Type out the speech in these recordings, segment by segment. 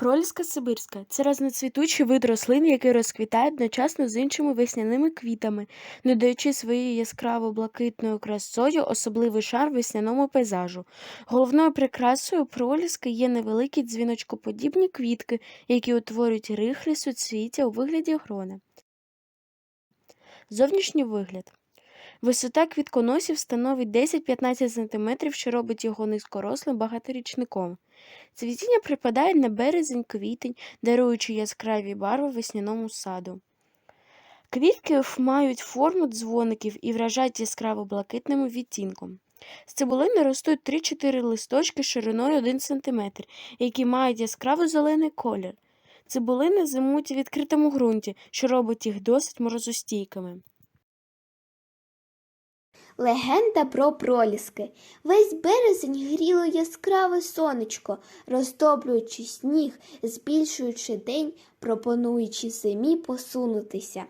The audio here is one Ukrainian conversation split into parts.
Проліска сибирська це разноцвітучий вид рослин, який розквітає одночасно з іншими весняними квітами, надаючи своєю яскраво-блакитною красою особливий шар весняному пейзажу. Головною прикрасою проліски є невеликі дзвіночкоподібні квітки, які утворюють рихлі суцвіття у вигляді грона. Зовнішній вигляд. Висота квітконосів становить 10-15 см, що робить його низькорослим багаторічником. Цвітіння припадає на березень-квітень, даруючи яскраві барви весняному саду. Квітки мають форму дзвоників і вражають яскраво блакитним відтінком. З цибулини ростуть 3-4 листочки шириною 1 см, які мають яскраво зелений колір. Цибулини зимують у відкритому ґрунті, що робить їх досить морозостійкими. Легенда про проліски. Весь березень гріло яскраве сонечко, розтоплюючи сніг, збільшуючи день, пропонуючи зимі посунутися,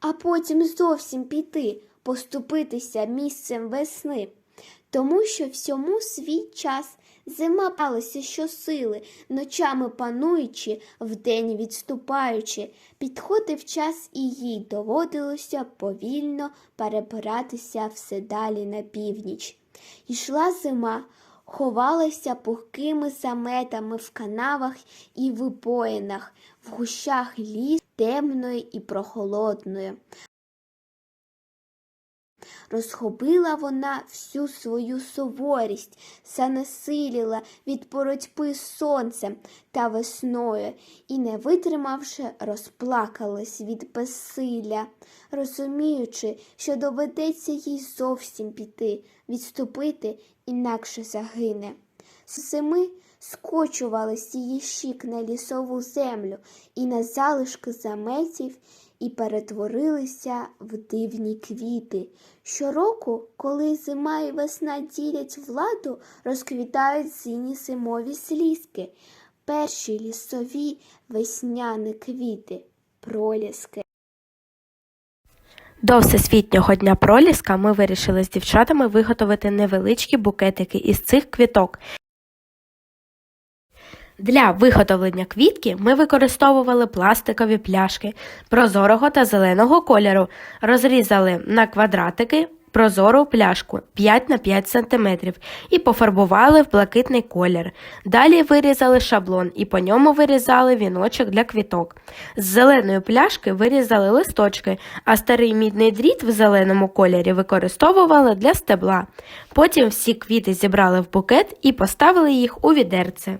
а потім зовсім піти, поступитися місцем весни. Тому що всьому свій час зима палася щосили, ночами пануючи, вдень відступаючи, підходив час і їй доводилося повільно перебиратися все далі на північ. Йшла зима, ховалася пухкими заметами в канавах і випоїнах, в гущах ліс темної і прохолодної. Розхопила вона всю свою суворість, занесиліла від боротьби з сонцем та весною і, не витримавши, розплакалась від безсилля, розуміючи, що доведеться їй зовсім піти, відступити, інакше загине. З зими скочувались її щік на лісову землю і на залишки заметів, і перетворилися в дивні квіти. Щороку, коли зима і весна ділять владу, розквітають сині зимові слізки, перші лісові весняні квіти, проліски. До Всесвітнього дня проліска ми вирішили з дівчатами виготовити невеличкі букетики із цих квіток. Для виготовлення квітки ми використовували пластикові пляшки прозорого та зеленого кольору, розрізали на квадратики прозору пляшку 5 на 5 см і пофарбували в блакитний колір. Далі вирізали шаблон і по ньому вирізали віночок для квіток. З зеленої пляшки вирізали листочки, а старий мідний дріт в зеленому кольорі використовували для стебла. Потім всі квіти зібрали в букет і поставили їх у відерце.